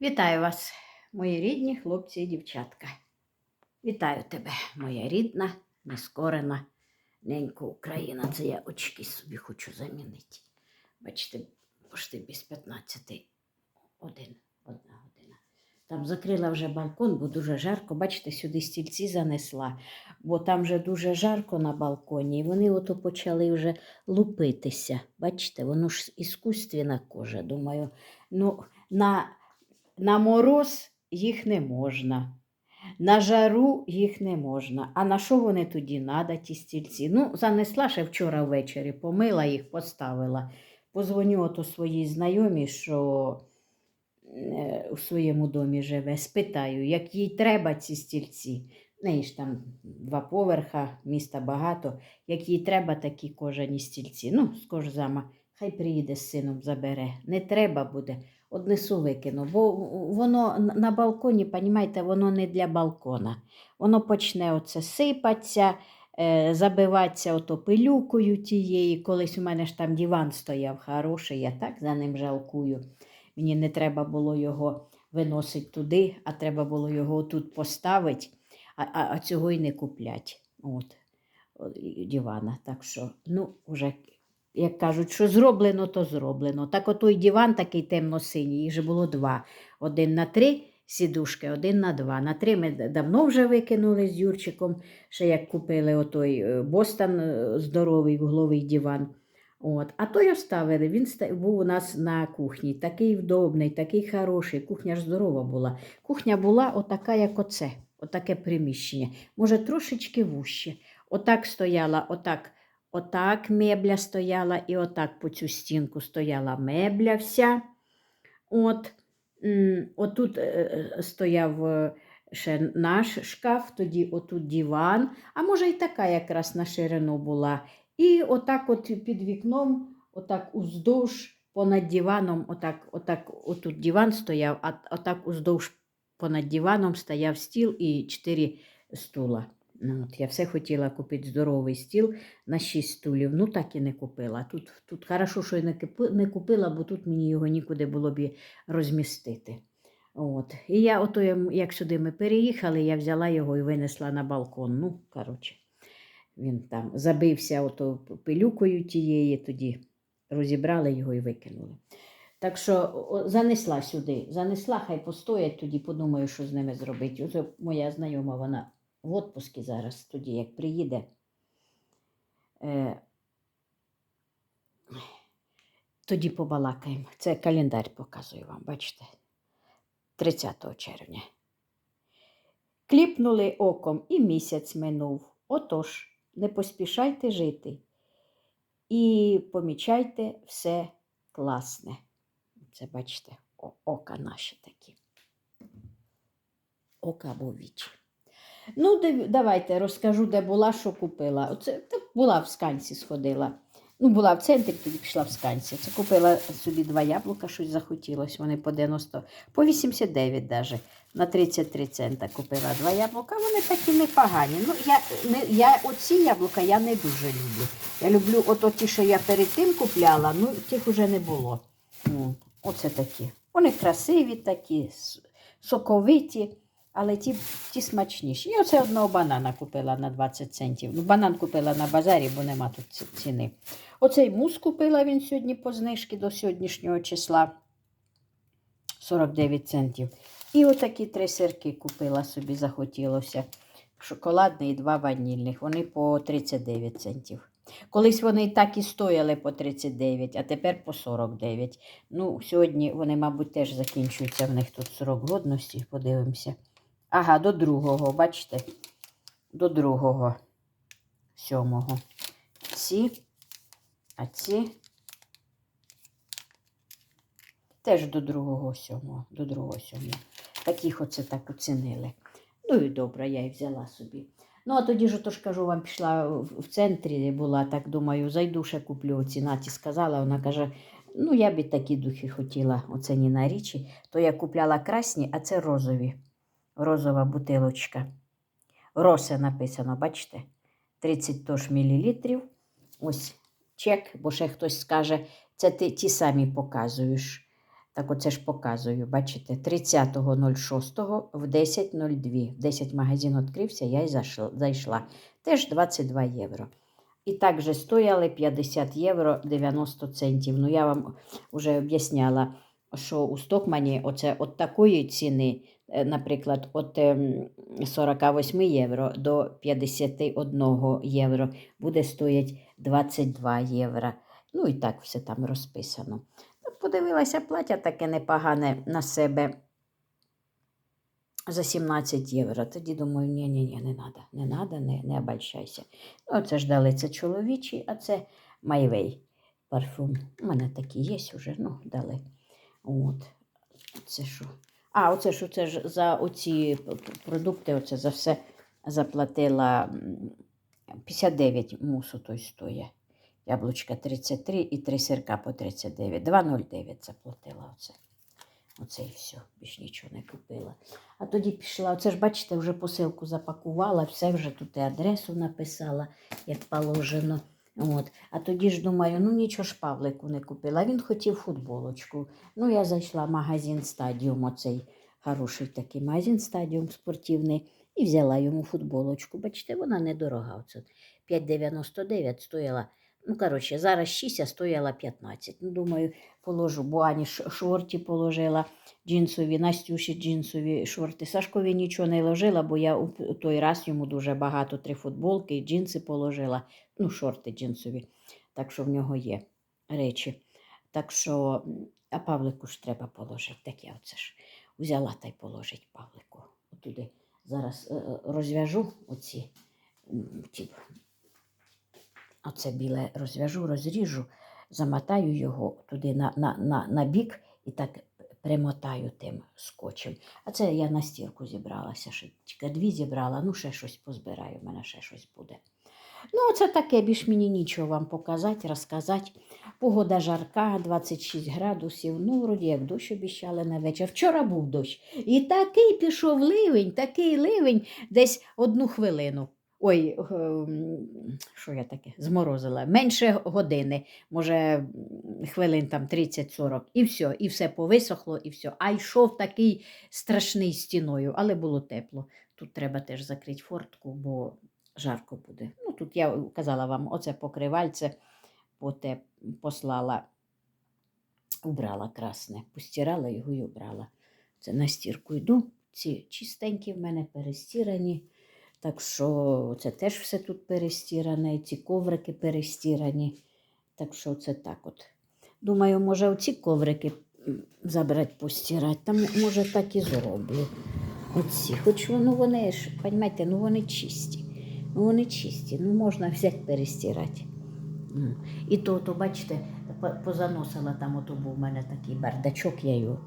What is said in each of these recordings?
Вітаю вас, мої рідні хлопці і дівчатка. Вітаю тебе, моя рідна, нескорена ненька Україна. Це я очки собі хочу замінити. Бачите, пошти без 15 один, одна година. Там закрила вже балкон, бо дуже жарко. Бачите, сюди стільці занесла, бо там вже дуже жарко на балконі, і вони ото почали вже лупитися. Бачите, воно ж іскусственна кожа. Думаю, ну, на на мороз їх не можна, на жару їх не можна. А на що вони тоді надо, ті стільці? Ну, занесла ще вчора ввечері, помила їх, поставила. Позвоню ото своїй знайомій, що е, у своєму домі живе, спитаю, як їй треба ці стільці. Неї ж там два поверха, міста багато. Як їй треба такі кожані стільці. Ну, з кожзама, хай приїде з сином забере. Не треба буде однесу викину, бо воно на балконі, понімаєте, воно не для балкона. Воно почне оце сипатися, е, забиватися ото пилюкою тієї. Колись у мене ж там диван стояв хороший, я так за ним жалкую. Мені не треба було його виносити туди, а треба було його тут поставити, а, а, а цього й не куплять. От, дивана. Так що, ну, вже як кажуть, що зроблено, то зроблено. Так отой диван такий темно-синій, їх же було два. Один на три сідушки, один на два. На три ми давно вже викинули з Юрчиком, ще як купили отой е, Бостон е, здоровий вугловий диван. От. А той оставили, він був у нас на кухні. Такий вдобний, такий хороший. Кухня ж здорова була. Кухня була отака, як оце, отаке приміщення. Може, трошечки вужче. Отак стояла, отак. Отак мебля стояла, і отак по цю стінку стояла мебля вся. От, Отут е, е, стояв е, ще наш шкаф, тоді отут диван, а може, і така якраз на ширину була. І отак от під вікном, отак уздовж понад диваном, отак, отак, отут диван стояв, а отак уздовж понад диваном стояв стіл і чотири стула. Ну, от Я все хотіла купити здоровий стіл на 6 стулів, ну так і не купила. Тут тут хорошо, що я не купила, бо тут мені його нікуди було б розмістити. От. І я, ото, як сюди ми переїхали, я взяла його і винесла на балкон. Ну, коротше, Він там забився ото пилюкою тієї, тоді розібрали його і викинули. Так що занесла сюди, занесла, хай постоять, тоді подумаю, що з ними зробити. Ось моя знайома, вона в отпуску зараз, тоді, як приїде. Е, Тоді побалакаємо. Це календар показую вам, бачите? 30 червня. Кліпнули оком і місяць минув. Отож, не поспішайте жити. І помічайте все класне. Це, бачите, ока наші такі. Ока або вічі. Ну, давайте розкажу, де була, що купила. Оце була в сканці сходила. Ну, була в центрі, тоді пішла в сканці. Це купила собі два яблука, щось захотілося. Вони по 90, по 89 навіть. На 33 цента купила два яблука. Вони такі непогані. Ну, я, не, я Оці яблука я не дуже люблю. Я люблю от ті, що я перед тим купляла, ну тих вже не було. Оце такі. Вони красиві такі, соковиті але ті ті смачніші. І оце одного банана купила на 20 центів. Ну, Банан купила на базарі, бо нема тут ціни. Оцей мус купила він сьогодні по знижки до сьогоднішнього числа 49 центів. І отакі три сирки купила собі, захотілося. Шоколадний і два ванільних. Вони по 39 центів. Колись вони і так і стояли по 39, а тепер по 49. Ну, Сьогодні вони, мабуть, теж закінчуються в них тут срок годності. Подивимося. Ага, до другого, бачите? До другого, сьомого. Ці, а ці теж до другого сьомого, до другого сьомого. Таких оце так оцінили. Ну і добре, я і взяла собі. Ну, а тоді ж, то ж кажу, вам пішла в центрі, була, так думаю, зайду ще куплю оці наті сказала. Вона каже, ну я б і такі духи хотіла, оце ні на річі. То я купляла красні, а це розові розова бутилочка. Росе написано, бачите? 30 тож мілілітрів. Ось чек, бо ще хтось скаже, це ти ті самі показуєш. Так оце ж показую, бачите, 30.06 в 10.02. 10 магазин відкрився, я й зайшла-. Теж 22 євро. І так же стояли 50 євро 90 центів. Ну, я вам вже об'ясняла, що у Стокмані оце от такої ціни, наприклад, від ем, 48 євро до 51 євро буде стоїть 22 євро. Ну і так все там розписано. Ну, Подивилася, плаття таке непогане на себе за 17 євро. Тоді думаю, ні, ні, ні, не треба, не треба, не, не обольщайся. Ну, це ж дали це чоловічий, а це Майвей парфум. У мене такі є вже, ну, дали. От. Це що? А, оце ж оце ж за оці продукти, оце за все заплатила 59 мусу той стоїть. Яблучка 33 і три сирка по 39. 2,09 заплатила оце. Оце і все, більш нічого не купила. А тоді пішла, оце ж бачите, вже посилку запакувала, все вже тут і адресу написала, як положено. От. А тоді ж думаю, ну нічого ж Павлику не купила. Він хотів футболочку. Ну, я зайшла в магазин стадіум, оцей хороший такий магазин стадіум спортивний, і взяла йому футболочку. Бачите, вона недорога. Оце 5,99 стояла. Ну, коротше, зараз 6, а стояла 15. Ну, думаю, положу, бо Ані ш- шорті положила джинсові, Настюші джинсові шорти. Сашкові нічого не ложила, бо я у той раз йому дуже багато три футболки і джинси положила, ну, шорти джинсові. Так що в нього є речі. Так що, а Павлику ж треба положити. Так я оце ж взяла та й положить Павлику. Туди зараз е, е, розв'яжу оці. ті, оце біле розв'яжу, розріжу, замотаю його туди на, на, на, на бік і так примотаю тим скотчем. А це я на стірку зібралася, ще тільки дві зібрала, ну ще щось позбираю, в мене ще щось буде. Ну, це таке, більш мені нічого вам показати, розказати. Погода жарка, 26 градусів. Ну, вроді як дощ обіщали на вечір. Вчора був дощ. І такий пішов ливень, такий ливень десь одну хвилину. Ой, що я таке зморозила? Менше години, може хвилин там 30-40, і все, і все повисохло, і все. А йшов такий страшний стіною, але було тепло. Тут треба теж закрити фортку, бо жарко буде. Ну, тут я казала вам, оце покривальце поте послала, убрала красне, постирала його і убрала. Це на стірку йду. Ці чистенькі в мене перестірані. Так що це теж все тут перестіране, і ці коврики перестірані. Так що це так от. Думаю, може оці коврики забрати, постирати. Там, може, так і зроблю. Оці. Хоч ну, вони ж, розумієте, ну вони чисті. Ну вони чисті, ну можна взяти перестирати. І то, то, бачите, позаносила там, ото був у мене такий бардачок, я його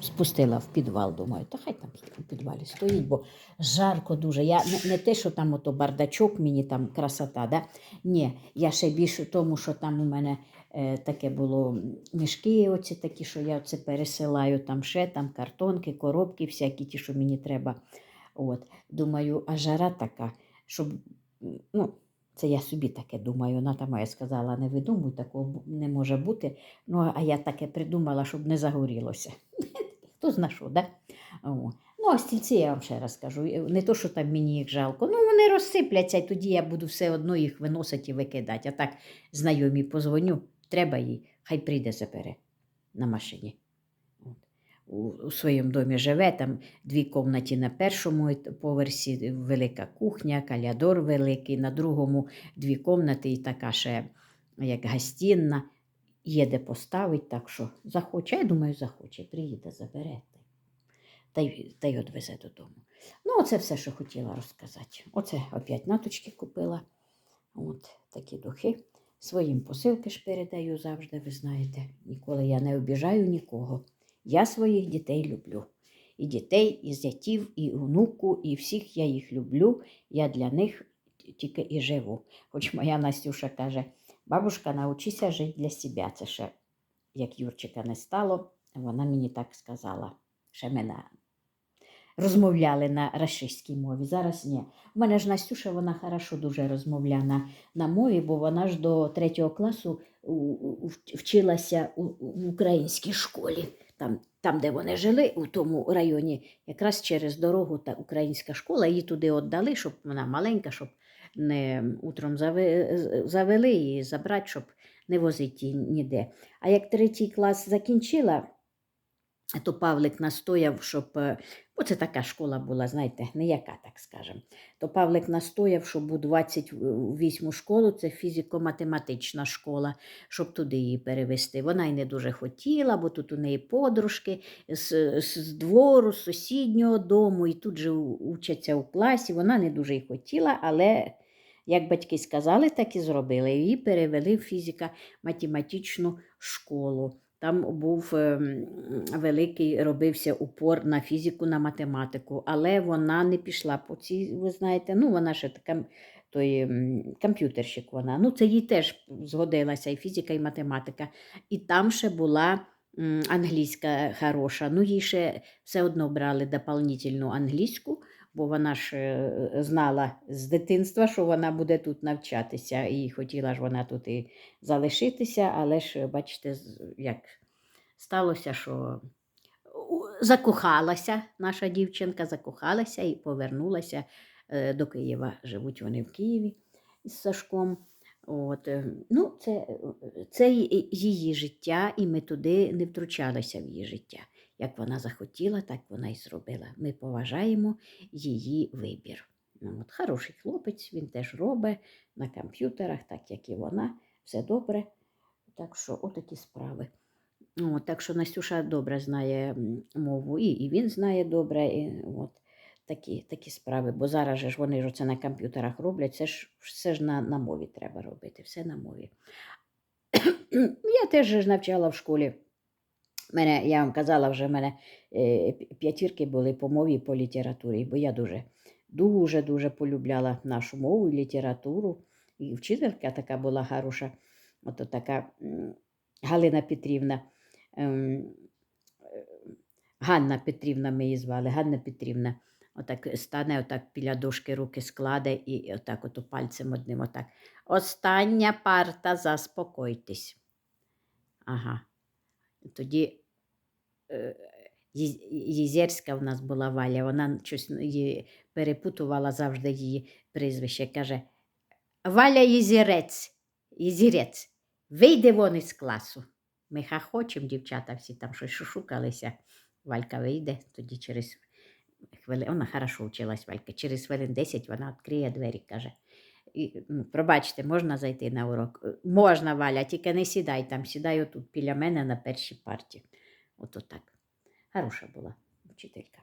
спустила в підвал, думаю, та хай там у підвалі стоїть, бо жарко дуже. Я не, не те, що там ото бардачок, мені там красота, да? ні, я ще більше тому, що там у мене е, таке було мішки, оці такі, що я це пересилаю, там ще там картонки, коробки, всякі ті, що мені треба. От. Думаю, а жара така, щоб, ну, це я собі таке думаю. Вона моя сказала, не видумуй, такого не може бути. Ну, а я таке придумала, щоб не загорілося. Хто зна що, да? О. Ну, а стільці я вам ще раз кажу. е, Не то, що там мені їх жалко. Ну, вони розсипляться, і тоді я буду все одно їх виносити і викидати. А так знайомі позвоню, треба їй, хай прийде забере на машині. У, у своєму домі живе, там дві кімнаті на першому поверсі, велика кухня, калядор великий, на другому дві кімнати і така ще як гостінна. Є де поставить, так що захоче, я думаю, захоче, приїде, забере та й, та й відвезе додому. Ну, оце все, що хотіла розказати. Оце опять наточки купила. От такі духи. Своїм посилки ж передаю завжди, ви знаєте. Ніколи я не обіжаю нікого. Я своїх дітей люблю. І дітей, і зятів, і внуку, і всіх я їх люблю. Я для них тільки і живу. Хоч моя Настюша каже, бабушка, научися жити для себе. Це ще як Юрчика не стало, вона мені так сказала. Ще мене розмовляли на рашистській мові. Зараз ні. У мене ж Настюша, вона хорошо дуже розмовляє на, на мові, бо вона ж до третього класу вчилася у, в українській школі. Там, там, де вони жили, у тому районі, якраз через дорогу та українська школа, її туди віддали, щоб вона маленька, щоб не утром завели і забрати, щоб не возити ніде. А як третій клас закінчила, то Павлик настояв, щоб. е, Бо це така школа була, знаєте, не яка, так скажемо. То Павлик настояв, щоб у 28 школу, це фізико-математична школа, щоб туди її перевести. Вона й не дуже хотіла, бо тут у неї подружки з, з двору, з сусіднього дому, і тут же учаться у класі. Вона не дуже й хотіла, але як батьки сказали, так і зробили. Її перевели в фізико-математичну школу. Там був ем, великий, робився упор на фізику, на математику, але вона не пішла по цій, ви знаєте, ну вона ще така той ем, комп'ютерщик вона. Ну, це їй теж згодилася і фізика, і математика. І там ще була англійська хороша. Ну, їй ще все одно брали дополнительну англійську, бо вона ж е, знала з дитинства, що вона буде тут навчатися, і хотіла ж вона тут і залишитися, але ж, бачите, як сталося, що закохалася наша дівчинка, закохалася і повернулася е, до Києва. Живуть вони в Києві з Сашком. От, е, ну, це, це її життя, і ми туди не втручалися в її життя. Як вона захотіла, так вона і зробила. Ми поважаємо її вибір. Ну, от, хороший хлопець, він теж робить на комп'ютерах, так як і вона. Все добре. Так що, отакі справи. От, так що Настюша добре знає мову, і, і він знає добре. І, от, такі, такі справи. Бо зараз ж вони ж оце на комп'ютерах роблять, це ж, все ж на, на мові треба робити, все на мові. Я теж ж навчала в школі. Мене, я вам казала, вже в мене е, п'ятірки були по мові і по літературі, бо я дуже, дуже, дуже полюбляла нашу мову і літературу. І вчителька така була хороша, ото така Галина Петрівна. ем, Ганна Петрівна ми її звали, Ганна Петрівна. Отак стане, отак біля дошки руки складе і отак ото пальцем одним отак. Остання парта, заспокойтесь. Ага. Тоді е, Єзерська в нас була Валя, вона щось її перепутувала завжди її прізвище. Каже: Валя Єзірець, Єзірець, вийди вон із класу. Ми хахочем, дівчата всі там щось шушукалися. Валька вийде, тоді через хвилин, вона хорошо вчилась, Валька. Через хвилин 10 вона відкриє двері, каже. Ну, пробачте, можна зайти на урок? «Е, Можна, Валя, тільки не сідай там, сідай отут біля мене на першій парті. Ото так. Хороша була вчителька.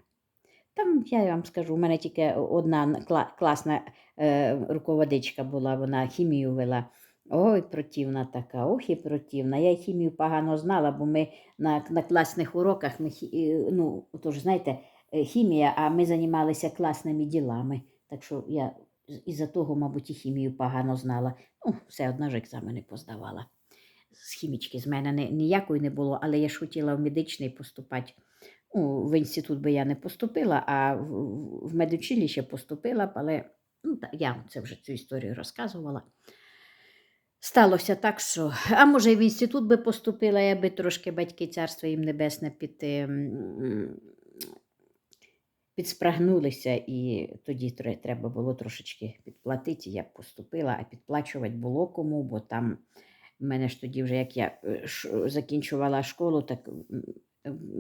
Там, я вам скажу, у мене тільки одна класна е, руководичка була, вона хімію вела. Ой, противна така, ох і противна. Я хімію погано знала, бо ми на, на класних уроках, ми, е, ну, тож, знаєте, хімія, а ми займалися класними ділами. Так що я з- із-за того, мабуть, і хімію погано знала. Ну, все одно ж екзамени поздавала. З хімічки з мене не, ніякої не було, але я ж хотіла в медичний поступати. Ну, в інститут би я не поступила, а в, в- медучилище поступила б, але ну, та, я це вже цю історію розказувала. Сталося так, що, а може, і в інститут би поступила, я би трошки батьки царство їм небесне під, підспрагнулися, і тоді треба було трошечки підплатити. Я поступила, а підплачувати було кому, бо там в мене ж тоді, вже як я е, закінчувала школу, так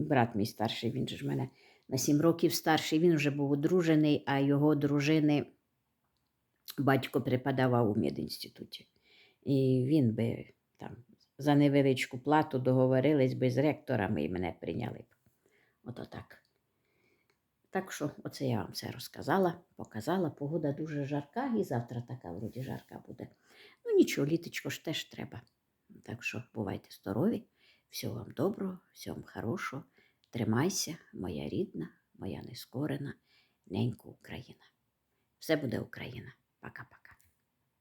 брат мій старший, він же ж мене на сім років старший, він вже був одружений, а його дружини батько преподавав у медінституті. І він би там за невеличку плату договорились би з ректорами і мене прийняли б. Ото так. Так що, оце я вам все розказала, показала. Погода дуже жарка, і завтра така вроді жарка буде. Ну нічого, літочко ж теж треба. Так що бувайте здорові, всього вам доброго, всього вам хорошого. Тримайся, моя рідна, моя нескорена, ненька Україна. Все буде Україна. Пока-пока.